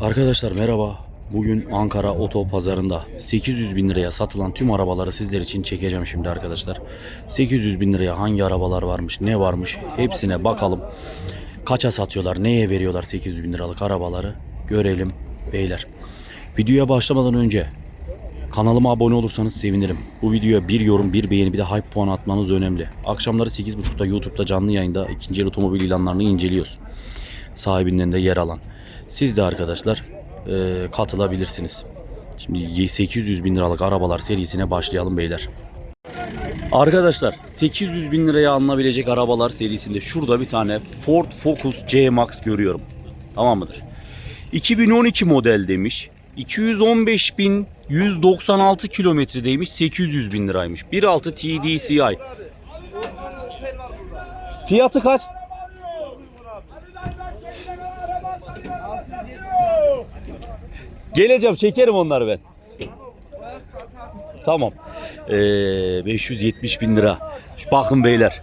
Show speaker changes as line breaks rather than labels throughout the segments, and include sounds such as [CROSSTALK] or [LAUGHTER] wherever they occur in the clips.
Arkadaşlar merhaba. Bugün Ankara Oto Pazarında 800 bin liraya satılan tüm arabaları sizler için çekeceğim şimdi arkadaşlar. 800 bin liraya hangi arabalar varmış, ne varmış hepsine bakalım. Kaça satıyorlar, neye veriyorlar 800 bin liralık arabaları görelim beyler. Videoya başlamadan önce kanalıma abone olursanız sevinirim. Bu videoya bir yorum, bir beğeni, bir de hype puan atmanız önemli. Akşamları 8.30'da YouTube'da canlı yayında ikinci el otomobil ilanlarını inceliyoruz. Sahibinden de yer alan. Siz de arkadaşlar e, katılabilirsiniz. Şimdi 800 bin liralık arabalar serisine başlayalım beyler. Arkadaşlar 800 bin liraya alınabilecek arabalar serisinde şurada bir tane Ford Focus C-Max görüyorum. Tamam mıdır? 2012 model demiş. 215.196 kilometredeymiş. 800 bin liraymış. 1.6 TDCi. Fiyatı kaç? Geleceğim çekerim onları ben. Tamam. Ee, 570 bin lira. Bakın beyler.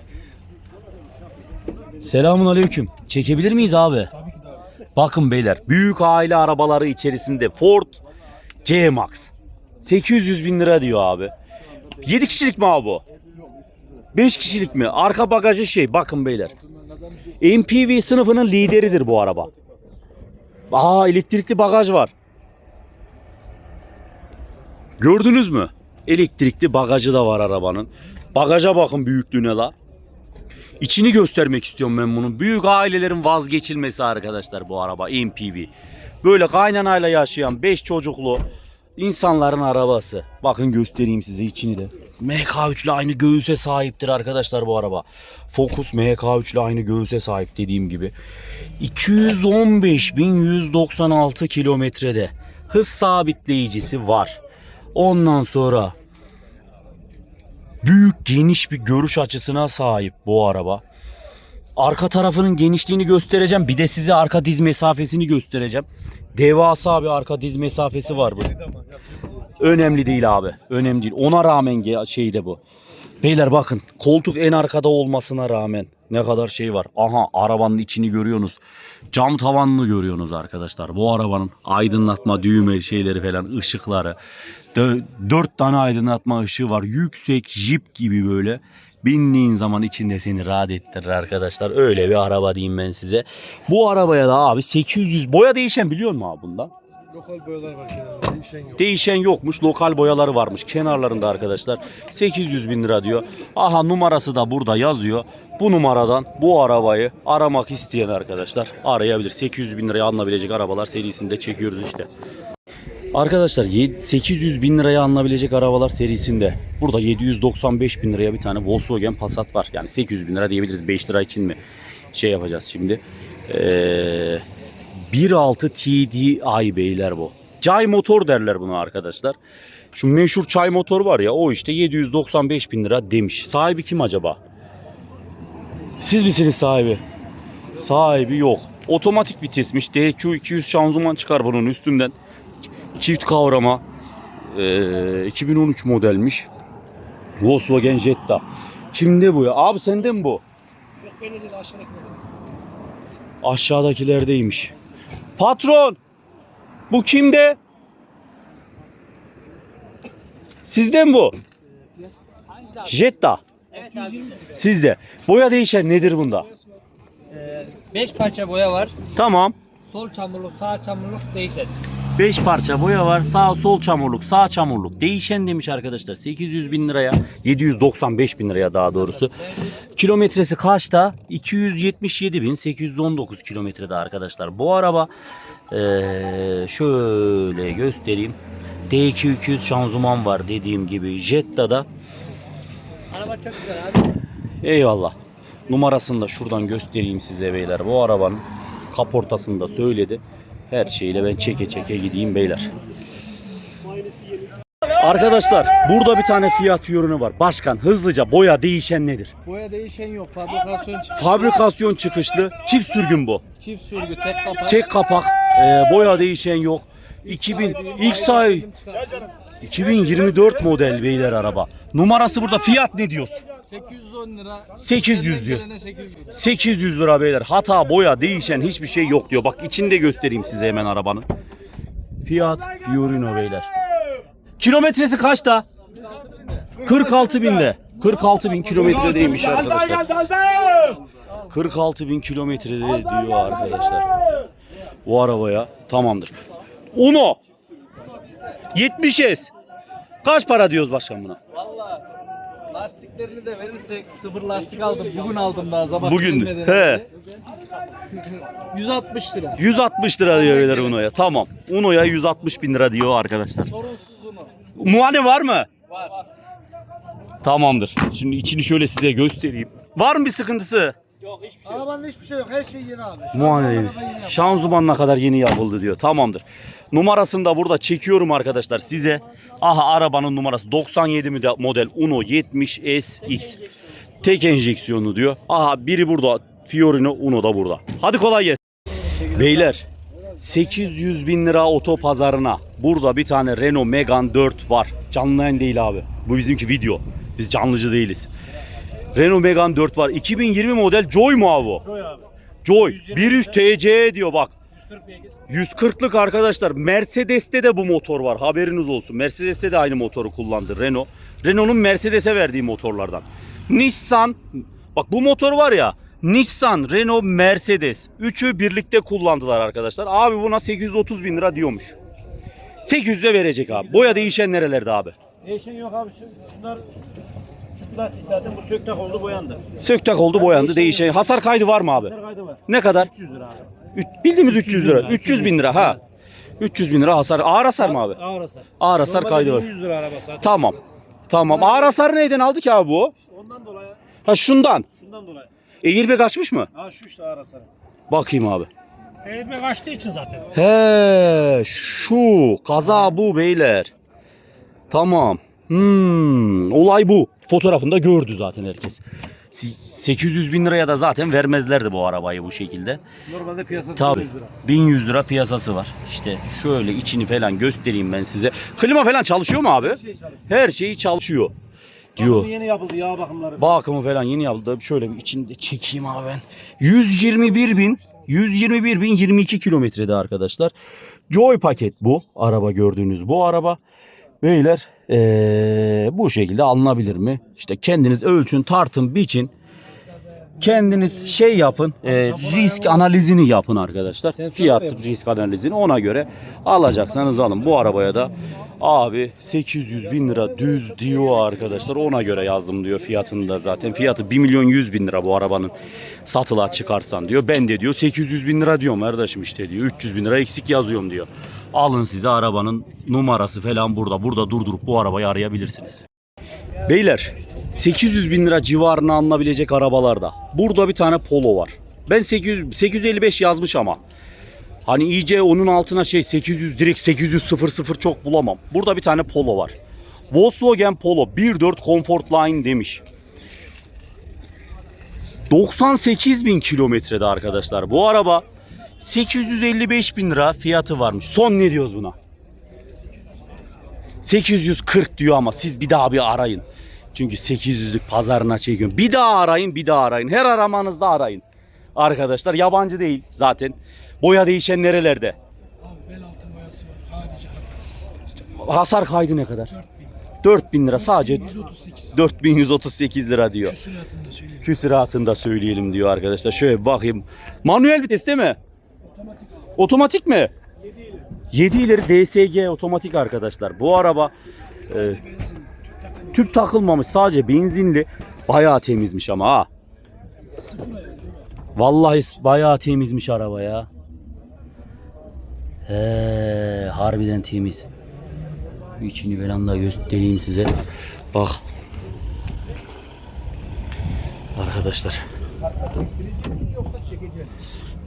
Selamun aleyküm. Çekebilir miyiz abi? Bakın beyler. Büyük aile arabaları içerisinde Ford C-Max. 800 bin lira diyor abi. 7 kişilik mi abi bu? 5 kişilik mi? Arka bagajı şey. Bakın beyler. MPV sınıfının lideridir bu araba. Aa elektrikli bagaj var. Gördünüz mü? Elektrikli bagajı da var arabanın. Bagaja bakın büyüklüğüne la. İçini göstermek istiyorum ben bunun. Büyük ailelerin vazgeçilmesi arkadaşlar bu araba MPV. Böyle kaynanayla yaşayan 5 çocuklu insanların arabası. Bakın göstereyim size içini de. MK3 ile aynı göğüse sahiptir arkadaşlar bu araba. Focus MK3 ile aynı göğüse sahip dediğim gibi. 215.196 kilometrede hız sabitleyicisi var. Ondan sonra büyük geniş bir görüş açısına sahip bu araba. Arka tarafının genişliğini göstereceğim. Bir de size arka diz mesafesini göstereceğim. Devasa bir arka diz mesafesi var bu. Önemli değil abi. Önemli değil. Ona rağmen ge- şeyde bu. Beyler bakın koltuk en arkada olmasına rağmen ne kadar şey var. Aha arabanın içini görüyorsunuz. Cam tavanını görüyorsunuz arkadaşlar. Bu arabanın aydınlatma düğme şeyleri falan ışıkları. Dö- Dört tane aydınlatma ışığı var. Yüksek jip gibi böyle. Bindiğin zaman içinde seni rahat ettirir arkadaşlar. Öyle bir araba diyeyim ben size. Bu arabaya da abi 800 boya değişen biliyor musun abi bundan?
Lokal boyalar var genelde değişen yok.
Değişen yokmuş. Lokal boyaları varmış. Kenarlarında arkadaşlar. 800 bin lira diyor. Aha numarası da burada yazıyor. Bu numaradan bu arabayı aramak isteyen arkadaşlar arayabilir. 800 bin liraya alınabilecek arabalar serisinde çekiyoruz işte. Arkadaşlar ye- 800 bin liraya alınabilecek arabalar serisinde burada 795 bin liraya bir tane Volkswagen Passat var. Yani 800 bin lira diyebiliriz 5 lira için mi şey yapacağız şimdi. Ee, 1.6 TDI beyler bu. Çay motor derler buna arkadaşlar. Şu meşhur çay motor var ya o işte 795 bin lira demiş. Sahibi kim acaba? Siz misiniz sahibi? Sahibi yok. Otomatik vitesmiş. DQ200 şanzıman çıkar bunun üstünden. Çift kavrama. Ee, 2013 modelmiş. Volkswagen Jetta. Kimde bu ya? Abi sende mi bu?
Yok böyle değil aşağıdakiler.
Aşağıdakilerdeymiş. Patron! Bu kimde? Sizde mi bu? Jetta.
Evet abi.
Sizde. Boya değişen nedir bunda?
5 parça boya var.
Tamam.
Sol çamurluk, sağ çamurluk değişen.
5 parça boya var. Sağ sol çamurluk, sağ çamurluk. Değişen demiş arkadaşlar. 800 bin liraya, 795 bin liraya daha doğrusu. Kilometresi kaçta? 277.819 kilometrede arkadaşlar. Bu araba eee, şöyle göstereyim. D200 şanzıman var dediğim gibi. Jetta'da
Araba çok güzel abi.
Eyvallah. Numarasını da şuradan göstereyim size beyler. Bu arabanın kaportasını da söyledi. Her şeyle ben çeke çeke gideyim beyler. Arkadaşlar burada bir tane fiyat ürünü var. Başkan hızlıca boya değişen nedir?
Boya değişen yok. Fabrikasyon çıktı.
Fabrikasyon çıkışlı çift sürgün bu.
Çift sürgü, tek kapak.
Tek kapak e, boya değişen yok. 2000 ilk say 2024 model beyler araba. Numarası burada fiyat ne diyorsun?
810 lira.
800
Senden
diyor.
gelene 800 lira.
800 lira beyler. Hata boya değişen hiçbir şey yok diyor. Bak içinde göstereyim size hemen arabanın. Fiat Fiorino beyler. Kilometresi kaçta? 46 binde. 46 bin kilometredeymiş arkadaşlar. 46 bin kilometrede diyor arkadaşlar. Bu arabaya tamamdır. Uno. 70 S. Kaç para diyoruz başkan buna?
Valla lastiklerini de verirsek sıfır lastik aldım. Bugün aldım daha zaman.
Bugün He. [LAUGHS]
önce. 160 lira.
160 lira diyor beyler Uno'ya. Tamam. Uno'ya 160 bin lira diyor arkadaşlar.
Sorunsuz onu.
Muhane var mı?
Var.
Tamamdır. Şimdi içini şöyle size göstereyim. Var mı bir sıkıntısı?
Yok hiçbir şey yok.
Arabanın hiçbir şey yok. Her şey yeni abi. Şu kadar yeni yapıldı.
Şanzımanına kadar yeni yapıldı diyor. Tamamdır. Numarasını da burada çekiyorum arkadaşlar size. Aha arabanın numarası 97 mode- model Uno 70 SX. Tek enjeksiyonlu diyor. Aha biri burada. Fiorino Uno da burada. Hadi kolay gelsin. Beyler 800 bin lira oto pazarına. Burada bir tane Renault Megane 4 var. Canlı yayın değil abi. Bu bizimki video. Biz canlıcı değiliz. Renault Megane 4 var. 2020 model Joy mu abi?
Joy abi.
Joy 13 TC diyor bak.
140 beygir.
140'lık arkadaşlar. Mercedes'te de bu motor var. Haberiniz olsun. Mercedes'te de aynı motoru kullandı Renault. Renault'un Mercedes'e verdiği motorlardan. Nissan bak bu motor var ya Nissan, Renault, Mercedes. Üçü birlikte kullandılar arkadaşlar. Abi buna 830 bin lira diyormuş. 800'e verecek abi. Boya değişen nerelerde abi?
Değişen yok abi. Şu- Şunlar şu plastik zaten bu söktak oldu boyandı.
Söktak oldu boyandı değişen. Hasar kaydı var mı abi?
Sarı kaydı var.
Ne kadar?
300 lira abi.
Üç- bildiğimiz 300 lira. 300 bin lira ha. 300 bin lira hasar. Ağır hasar mı abi?
Ağır hasar.
Ağır hasar
Normalde
kaydı var.
1100 lira araba zaten.
Tamam. Tamam. Ağır hasarı neyden aldı ki abi bu?
Ondan dolayı,
Ha şundan.
şundan dolayı.
Airbag açmış mı?
Ha şu işte ağır hasar.
Bakayım abi.
Elime kaçtığı için zaten.
He şu kaza bu beyler. Tamam. Hmm, olay bu. Fotoğrafında gördü zaten herkes. Si- 800 bin liraya da zaten vermezlerdi bu arabayı bu şekilde.
Normalde piyasası
Tabii.
1100 lira.
1100 lira piyasası var. İşte şöyle içini falan göstereyim ben size. Klima falan çalışıyor mu abi?
Her şey çalışıyor.
Her şeyi çalışıyor. Diyor.
Bakımı yeni yapıldı yağ bakımları.
Bakımı falan yeni yapıldı. Şöyle bir içinde çekeyim abi ben. 121 bin 121 bin 22 kilometrede arkadaşlar. Joy paket bu. Araba gördüğünüz bu araba. Beyler ee, bu şekilde alınabilir mi? İşte kendiniz ölçün, tartın, biçin. Kendiniz şey yapın, ee, risk analizini yapın arkadaşlar. Fiyat risk analizini ona göre alacaksanız alın. Bu arabaya da abi 800 bin lira düz diyor arkadaşlar. Ona göre yazdım diyor fiyatını da zaten. Fiyatı 1 milyon 100 bin lira bu arabanın satılığa çıkarsan diyor. Ben de diyor 800 bin lira diyorum kardeşim işte diyor. 300 bin lira eksik yazıyorum diyor. Alın size arabanın numarası falan burada. Burada durdurup bu arabayı arayabilirsiniz. Beyler 800 bin lira civarına alınabilecek arabalarda. Burada bir tane Polo var. Ben 800, 855 yazmış ama. Hani iyice onun altına şey 800 direkt 800 00 çok bulamam. Burada bir tane Polo var. Volkswagen Polo 1.4 Comfort Line demiş. 98 bin kilometrede arkadaşlar. Bu araba 855 bin lira fiyatı varmış. Son ne diyoruz buna? 840 diyor ama siz bir daha bir arayın. Çünkü 800'lük pazarına çekiyorum. Bir daha arayın, bir daha arayın. Her aramanızda arayın. Arkadaşlar yabancı değil zaten. Boya değişen nerelerde?
Abi bel altı boyası var. Harici hatasız.
Hasar kaydı ne kadar?
4000
4000 lira sadece
138.
4138 lira diyor.
Küsuratını da söyleyeyim.
Küsuratını da söyleyelim diyor arkadaşlar. Şöyle bir bakayım. Manuel vites değil mi?
Otomatik abi.
Otomatik mi?
7 ile.
7 ileri DSG otomatik arkadaşlar. Bu araba
Sadece benzin. Tüp
takılmamış sadece benzinli. Bayağı temizmiş ama ha. Vallahi bayağı temizmiş araba ya. He, harbiden temiz. İçini falan da göstereyim size. Bak. Arkadaşlar.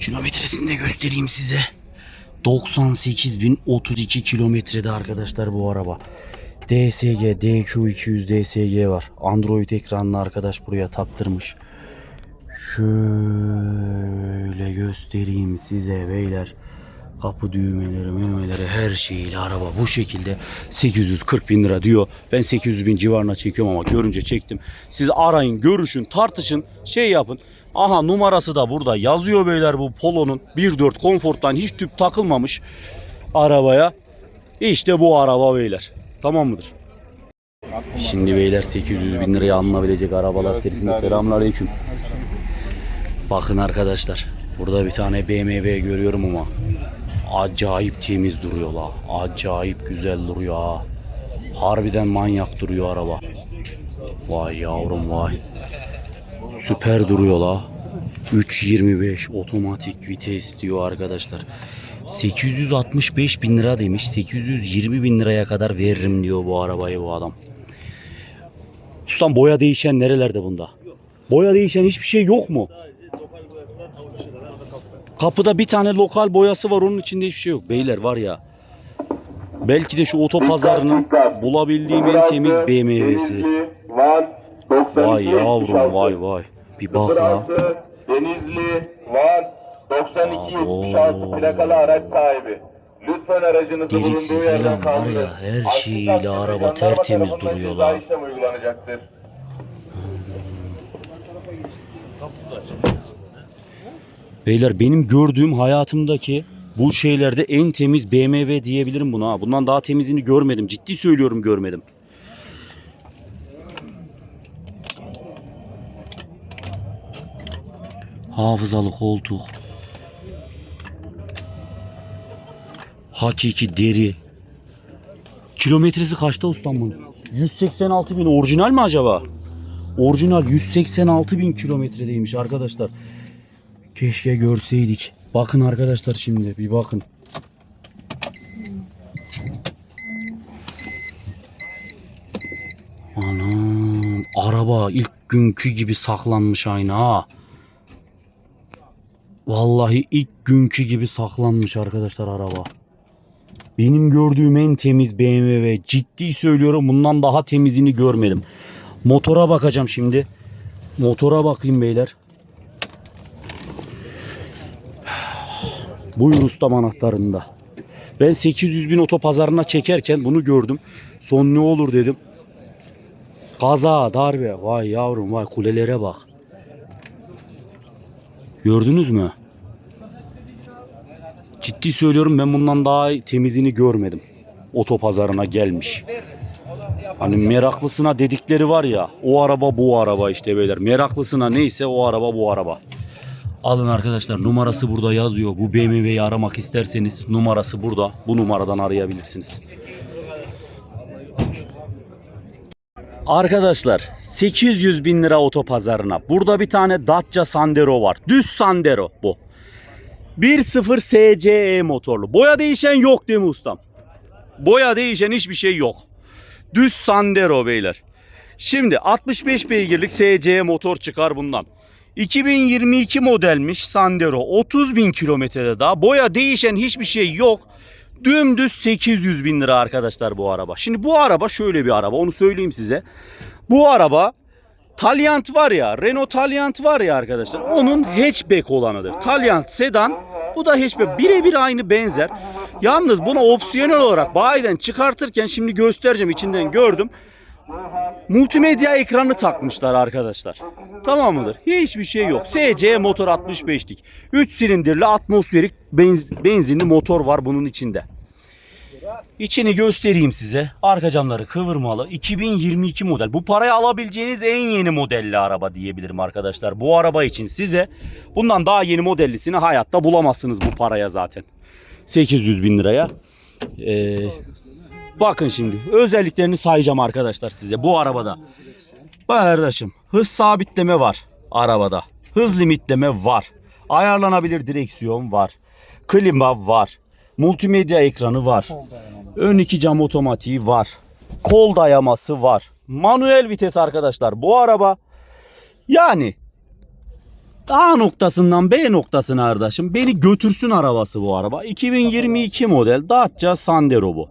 Kilometresini de göstereyim size. 98.032 kilometrede arkadaşlar bu araba. DSG, DQ200 DSG var. Android ekranlı arkadaş buraya taktırmış. Şöyle göstereyim size beyler. Kapı düğmeleri, müğmeleri her şeyiyle araba bu şekilde 840 bin lira diyor. Ben 800 bin civarına çekiyorum ama görünce çektim. Siz arayın, görüşün, tartışın, şey yapın. Aha numarası da burada yazıyor beyler bu Polo'nun 1.4 konforttan hiç tüp takılmamış arabaya. İşte bu araba beyler. Tamam mıdır? Şimdi beyler 800 bin liraya alınabilecek arabalar serisinde selamünaleyküm. Bakın arkadaşlar. Burada bir tane BMW görüyorum ama acayip temiz duruyor la. Acayip güzel duruyor ha. Harbiden manyak duruyor araba. Vay yavrum vay. Süper duruyor la. 325 otomatik vites diyor arkadaşlar. 865 bin lira demiş. 820 bin liraya kadar veririm diyor bu arabayı bu adam. Ustam boya değişen nerelerde bunda? Boya değişen hiçbir şey yok mu? Kapıda bir tane lokal boyası var onun içinde hiçbir şey yok. Beyler var ya. Belki de şu otopazarının bulabildiğim en temiz BMW'si. Vay yavrum vay vay. Bir bak la.
Denizli, Van, 92
Abo.
76 plakalı araç sahibi. Lütfen aracınızı
Derisi
bulunduğu yerden
falan var
kaldırın.
ya, her
Aksi
şeyiyle
takdirde
araba
jandarma
tertemiz
tarafından
duruyor
ceza
la.
işlemi uygulanacaktır.
Beyler benim gördüğüm hayatımdaki bu şeylerde en temiz BMW diyebilirim buna. ha. Bundan daha temizini görmedim. Ciddi söylüyorum görmedim. Hafızalı koltuk. Hakiki deri. Kilometresi kaçta ustam bunun? 186 bin. Orijinal mi acaba? Orijinal 186 bin kilometredeymiş arkadaşlar. Keşke görseydik. Bakın arkadaşlar şimdi bir bakın. Anam araba ilk günkü gibi saklanmış aynı ha. Vallahi ilk günkü gibi saklanmış arkadaşlar araba. Benim gördüğüm en temiz BMW. Ciddi söylüyorum bundan daha temizini görmedim. Motora bakacağım şimdi. Motora bakayım beyler. Buyur ustam anahtarında. Ben 800 bin otopazarına çekerken bunu gördüm. Son ne olur dedim. Kaza, darbe. Vay yavrum vay kulelere bak. Gördünüz mü? Ciddi söylüyorum ben bundan daha temizini görmedim. Otopazarına gelmiş. Hani meraklısına dedikleri var ya o araba bu araba işte beyler. Meraklısına neyse o araba bu araba. Alın arkadaşlar numarası burada yazıyor. Bu BMW'yi aramak isterseniz numarası burada. Bu numaradan arayabilirsiniz. Arkadaşlar 800 bin lira otopazarına. Burada bir tane Dacia Sandero var. Düz Sandero bu. 1.0 SCE motorlu. Boya değişen yok değil mi ustam? Boya değişen hiçbir şey yok. Düz Sandero beyler. Şimdi 65 beygirlik SCE motor çıkar bundan. 2022 modelmiş Sandero. 30 bin kilometrede daha. Boya değişen hiçbir şey yok. Dümdüz 800 bin lira arkadaşlar bu araba. Şimdi bu araba şöyle bir araba onu söyleyeyim size. Bu araba Taliant var ya Renault Taliant var ya arkadaşlar onun hatchback olanıdır. Taliant sedan bu da hatchback birebir aynı benzer. Yalnız bunu opsiyonel olarak bayiden çıkartırken şimdi göstereceğim içinden gördüm. Multimedya ekranı takmışlar arkadaşlar. Tamam mıdır? Hiçbir şey yok. SC motor 65'lik. 3 silindirli atmosferik benz- benzinli motor var bunun içinde. İçini göstereyim size. Arka camları kıvırmalı. 2022 model. Bu paraya alabileceğiniz en yeni modelli araba diyebilirim arkadaşlar. Bu araba için size bundan daha yeni modellisini hayatta bulamazsınız bu paraya zaten. 800 bin liraya. Ee, bakın şimdi özelliklerini sayacağım arkadaşlar size bu arabada. Bak kardeşim hız sabitleme var arabada. Hız limitleme var. Ayarlanabilir direksiyon var. Klima var. Multimedya ekranı var. Ön iki cam otomatiği var. Kol dayaması var. Manuel vites arkadaşlar. Bu araba yani A noktasından B noktasına arkadaşım beni götürsün arabası bu araba. 2022 model Dacia Sandero bu.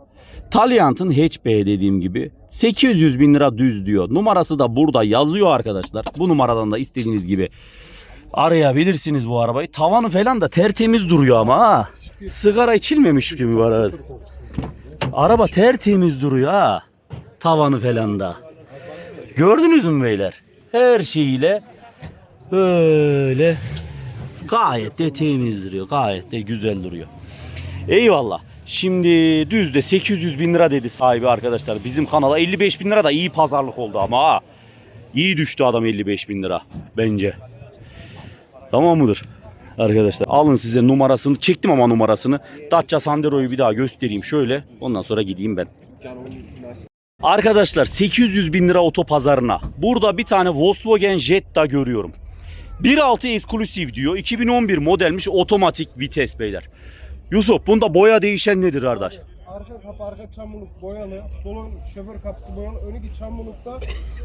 Taliant'ın hatchback dediğim gibi 800 bin lira düz diyor. Numarası da burada yazıyor arkadaşlar. Bu numaradan da istediğiniz gibi Arayabilirsiniz bu arabayı. Tavanı falan da tertemiz duruyor ama ha. Sigara içilmemiş gibi var. Araba tertemiz duruyor ha. Tavanı falan da. Gördünüz mü beyler? Her şeyiyle böyle gayet de temiz duruyor. Gayet de güzel duruyor. Eyvallah. Şimdi düzde 800 bin lira dedi sahibi arkadaşlar. Bizim kanala 55 bin lira da iyi pazarlık oldu ama ha. İyi düştü adam 55 bin lira bence. Tamam mıdır? Arkadaşlar alın size numarasını çektim ama numarasını. Dacia Sandero'yu bir daha göstereyim şöyle. Ondan sonra gideyim ben. Arkadaşlar 800 bin lira otopazarına. Burada bir tane Volkswagen Jetta görüyorum. 1.6 Exclusive diyor. 2011 modelmiş otomatik vites beyler. Yusuf bunda boya değişen nedir kardeş?
Arka kapı, arka çamurluk boyalı. Solun şoför kapısı boyalı. Önüki çamurlukta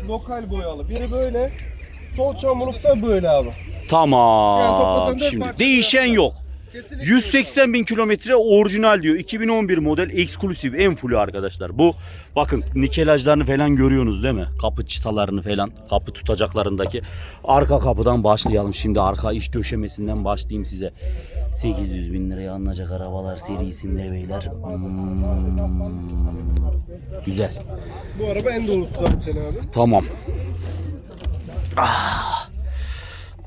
lokal boyalı. Biri böyle. Sol çamurlukta böyle abi. Yani
Tamam.
dört
Şimdi
parça
değişen
yapar.
yok.
Kesinlikle
180 bin kilometre orijinal diyor. 2011 model eksklusif en fullü arkadaşlar. Bu bakın nikelajlarını falan görüyorsunuz değil mi? Kapı çıtalarını falan kapı tutacaklarındaki. Arka kapıdan başlayalım. Şimdi arka iç döşemesinden başlayayım size. 800 bin liraya alınacak arabalar serisinde beyler. Hmm, Güzel.
Bu araba en dolusu zaten abi.
Tamam. Ah.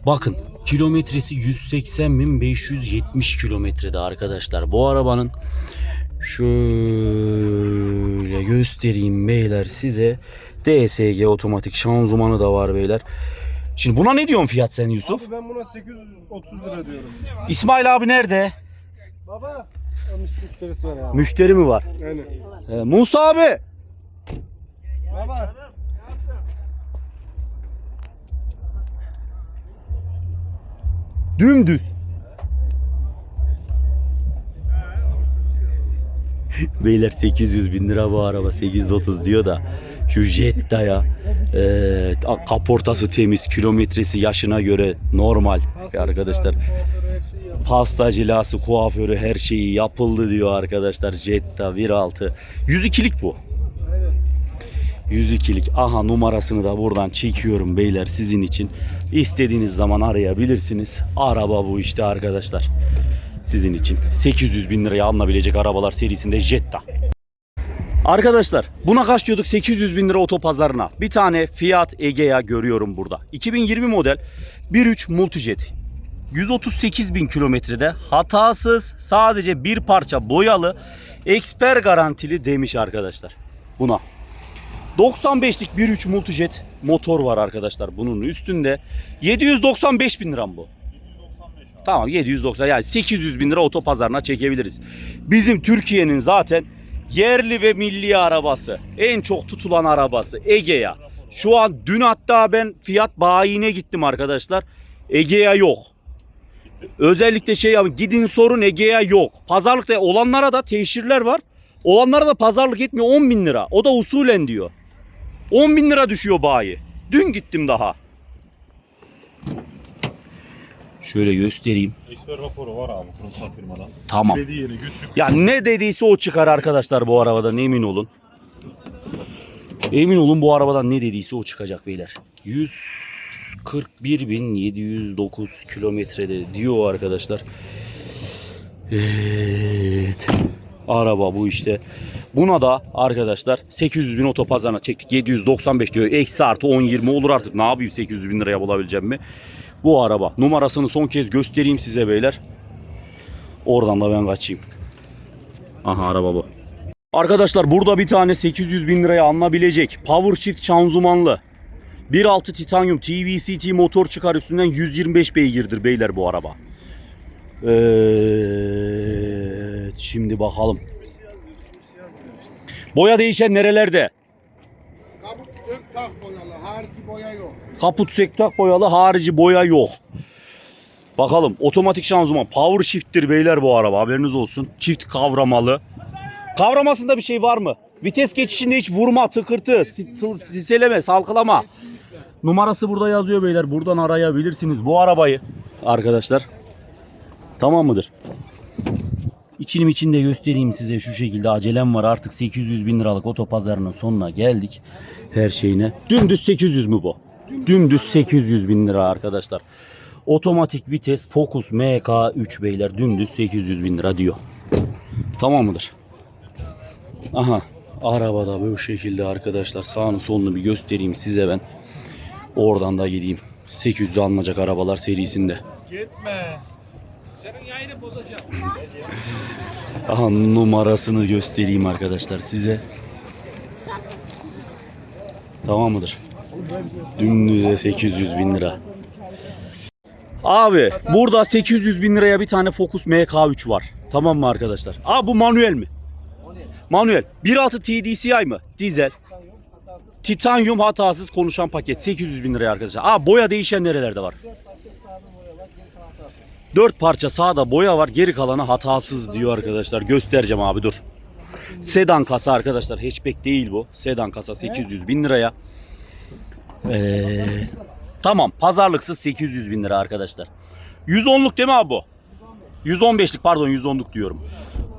Bakın kilometresi 180.570 kilometrede arkadaşlar. Bu arabanın şöyle göstereyim beyler size. DSG otomatik şanzımanı da var beyler. Şimdi buna ne diyorsun fiyat sen Yusuf?
Abi ben buna 830 lira diyorum.
İsmail abi nerede?
Baba. Müşterisi var abi.
Müşteri mi var?
Aynen.
Ee, Musa abi.
Baba.
Dümdüz. Beyler 800 bin lira bu araba 830 diyor da şu Jetta'ya e, kaportası temiz kilometresi yaşına göre normal arkadaşlar.
Her şeyi yap.
Pasta cilası kuaförü her şeyi yapıldı diyor arkadaşlar Jetta 1.6 102'lik bu 102'lik aha numarasını da buradan çekiyorum beyler sizin için İstediğiniz zaman arayabilirsiniz. Araba bu işte arkadaşlar. Sizin için. 800 bin liraya alınabilecek arabalar serisinde Jetta. Arkadaşlar buna kaç diyorduk? 800 bin lira otopazarına. Bir tane Fiat Egea görüyorum burada. 2020 model 1.3 Multijet. 138 bin kilometrede hatasız sadece bir parça boyalı eksper garantili demiş arkadaşlar. Buna. 95'lik 1.3 Multijet motor var arkadaşlar bunun üstünde. 795 bin lira mı bu? Tamam 790 yani 800 bin lira otopazarına çekebiliriz. Bizim Türkiye'nin zaten yerli ve milli arabası. En çok tutulan arabası Egea. Şu an dün hatta ben fiyat bayine gittim arkadaşlar. Egea yok. Özellikle şey yapın gidin sorun Ege'ye yok. Pazarlıkta olanlara da teşhirler var. Olanlara da pazarlık etmiyor 10 bin lira. O da usulen diyor. 10 bin lira düşüyor bayi. Dün gittim daha. Şöyle göstereyim.
Eksper raporu var abi kurumsal firmadan.
Tamam.
Dediği yere.
Ya ne dediyse o çıkar arkadaşlar bu arabadan emin olun. Emin olun bu arabadan ne dediyse o çıkacak beyler. 141.709 kilometrede diyor arkadaşlar. Evet. Araba bu işte. Buna da arkadaşlar 800 bin otopazarına çektik. 795 diyor. Eksi artı 10-20 olur artık. Ne yapayım 800 bin liraya bulabileceğim mi? Bu araba. Numarasını son kez göstereyim size beyler. Oradan da ben kaçayım. Aha araba bu. Arkadaşlar burada bir tane 800 bin liraya alınabilecek Power Shift şanzımanlı 1.6 titanyum TVCT motor çıkar üstünden 125 beygirdir beyler bu araba. Evet, şimdi bakalım. Boya değişen nerelerde?
Kabuk sök tak boyalı. Harici boya yok.
Kaput sektak boyalı harici boya yok. Bakalım otomatik şanzıman power shift'tir beyler bu araba haberiniz olsun. Çift kavramalı. Kavramasında bir şey var mı? Vites geçişinde hiç vurma, tıkırtı, si- sı- siseleme, salkılama. Numarası burada yazıyor beyler. Buradan arayabilirsiniz bu arabayı arkadaşlar. Tamam mıdır? İçinim içinde göstereyim size şu şekilde acelem var artık 800 bin liralık otopazarının sonuna geldik her şeyine. Dümdüz 800 mü bu? Dümdüz 800 bin lira arkadaşlar. Otomatik vites Focus MK3 beyler dümdüz 800 bin lira diyor. Tamam mıdır? Aha arabada bu şekilde arkadaşlar sağını solunu bir göstereyim size ben. Oradan da gideyim. 800'e alınacak arabalar serisinde.
Gitme.
Aha numarasını göstereyim arkadaşlar size. Tamam mıdır? Dümdüze 800 bin lira. Abi burada 800 bin liraya bir tane Focus MK3 var. Tamam mı arkadaşlar? Aa bu manuel mi? Manuel. 1.6 TDCi mi? Dizel. Titanyum hatasız konuşan paket. 800 bin liraya arkadaşlar. Aa boya değişen nerelerde var? 4 parça sağda boya var. Geri kalanı hatasız diyor arkadaşlar. Göstereceğim abi dur. Sedan kasa arkadaşlar. Hatchback değil bu. Sedan kasa 800 bin liraya. Ee, tamam pazarlıksız 800 bin lira arkadaşlar. 110'luk değil mi abi bu? 115'lik pardon 110'luk diyorum.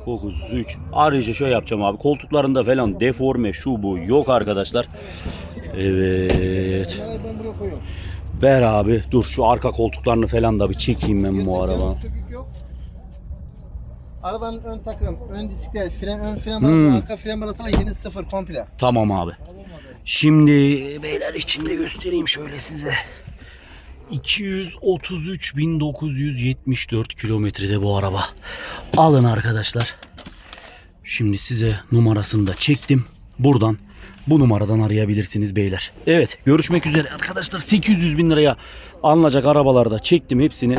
Focus 3. Ayrıca şöyle yapacağım abi. Koltuklarında falan deforme şu bu yok arkadaşlar. Evet. Ver abi. Dur şu arka koltuklarını falan da bir çekeyim ben bu araba.
Arabanın ön takım, ön diskler, fren, ön fren
Hmm.
balatı, arka fren balatı yeni sıfır komple.
Tamam abi. Şimdi beyler içinde göstereyim şöyle size. 233.974 kilometrede bu araba. Alın arkadaşlar. Şimdi size numarasını da çektim. Buradan bu numaradan arayabilirsiniz beyler. Evet görüşmek üzere arkadaşlar. 800 bin liraya alınacak arabalarda çektim hepsini.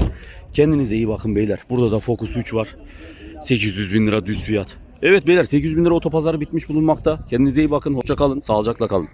Kendinize iyi bakın beyler. Burada da Focus 3 var. 800 bin lira düz fiyat. Evet beyler 800 bin lira otopazarı bitmiş bulunmakta. Kendinize iyi bakın. Hoşça kalın. Sağlıcakla kalın.